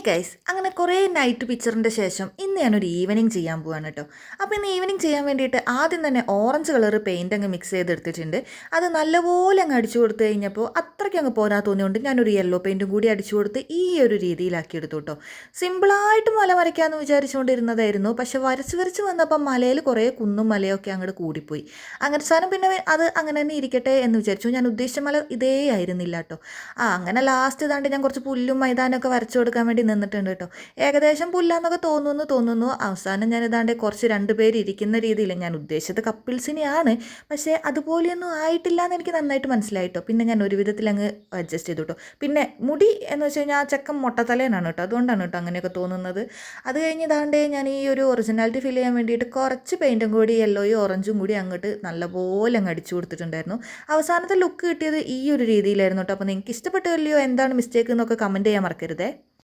Guys അങ്ങനെ കുറേ night പിക്ചറിന്റെ ശേഷം ഞാനൊരു ഈവനിങ് ചെയ്യാൻ പോവാണ് കേട്ടോ. അപ്പോൾ ഇന്ന് ഈവനിങ് ചെയ്യാൻ വേണ്ടിയിട്ട് ആദ്യം തന്നെ ഓറഞ്ച് കളർ പെയിന്റ് അങ്ങ് മിക്സ് ചെയ്തെടുത്തിട്ടുണ്ട്. അത് നല്ലപോലെ അങ്ങ് അടിച്ചു കൊടുത്തു കഴിഞ്ഞപ്പോൾ അത്രയ്ക്ക് അങ്ങ് പോരാ തോന്നിയുകൊണ്ട് ഞാനൊരു യെല്ലോ പെയിന്റും കൂടി അടിച്ചു കൊടുത്ത് ഈ ഒരു രീതിയിലാക്കി എടുത്തു കേട്ടോ. സിമ്പിളായിട്ട് മല വരയ്ക്കാമെന്ന് വിചാരിച്ചുകൊണ്ടിരുന്നതായിരുന്നു പക്ഷെ വരച്ച് വരച്ച് വന്നപ്പോൾ മലയിൽ കുറേ കുന്നും മലയൊക്കെ അങ്ങോട്ട് കൂടിപ്പോയി. അങ്ങനെ സാധനം പിന്നെ അത് അങ്ങനെ തന്നെ ഇരിക്കട്ടെ എന്ന് വിചാരിച്ചു. ഞാൻ ഉദ്ദേശിച്ച മല ഇതേ ആയിരുന്നില്ല കേട്ടോ. ആ അങ്ങനെ ലാസ്റ്റ് ഇതാണ്ട് ഞാൻ കുറച്ച് പുല്ലും മൈതാനമൊക്കെ വരച്ചു കൊടുക്കാൻ വേണ്ടി നിന്നിട്ടുണ്ട് കേട്ടോ. ഏകദേശം പുല്ലാന്നൊക്കെ തോന്നുന്നു. തോന്നുന്നു. അവസാനം ഞാൻ ഇതാണ്ട് കുറച്ച് രണ്ട് പേര് ഇരിക്കുന്ന രീതിയിൽ ഞാൻ ഉദ്ദേശിച്ചത് കപ്പിൾസിനെയാണ്. പക്ഷേ അതുപോലെയൊന്നും ആയിട്ടില്ല എന്ന് എനിക്ക് നന്നായിട്ട് മനസ്സിലായിട്ടോ. പിന്നെ ഞാൻ ഒരു വിധത്തിൽ അങ്ങ് അഡ്ജസ്റ്റ് ചെയ്തു കേട്ടോ പിന്നെ മുടി എന്ന് വെച്ച് കഴിഞ്ഞാൽ ആ ചക്കം മൊട്ടത്തലേനാണ് കേട്ടോ. അതുകൊണ്ടാണ് കേട്ടോ അങ്ങനെയൊക്കെ തോന്നുന്നത്. അത് കഴിഞ്ഞ് ഇതാണ്ടേ ഞാൻ ഈ ഒരു ഒറിജിനാലിറ്റി ഫീൽ ചെയ്യാൻ വേണ്ടിയിട്ട് കുറച്ച് പെയിന്റും കൂടി യെല്ലോയും ഓറഞ്ചും കൂടി അങ്ങോട്ട് നല്ലപോലെ അങ്ങ് അടിച്ചു കൊടുത്തിട്ടുണ്ടായിരുന്നു. അവസാനത്തെ ലുക്ക് കിട്ടിയത് ഈ ഒരു രീതിയിലായിരുന്നു കേട്ടോ. അപ്പോൾ നിങ്ങൾക്ക് ഇഷ്ടപ്പെട്ടില്ലയോ എന്താണ് മിസ്റ്റേക്ക് എന്നൊക്കെ കമന്റ് ചെയ്യാൻ മറക്കരുതേ.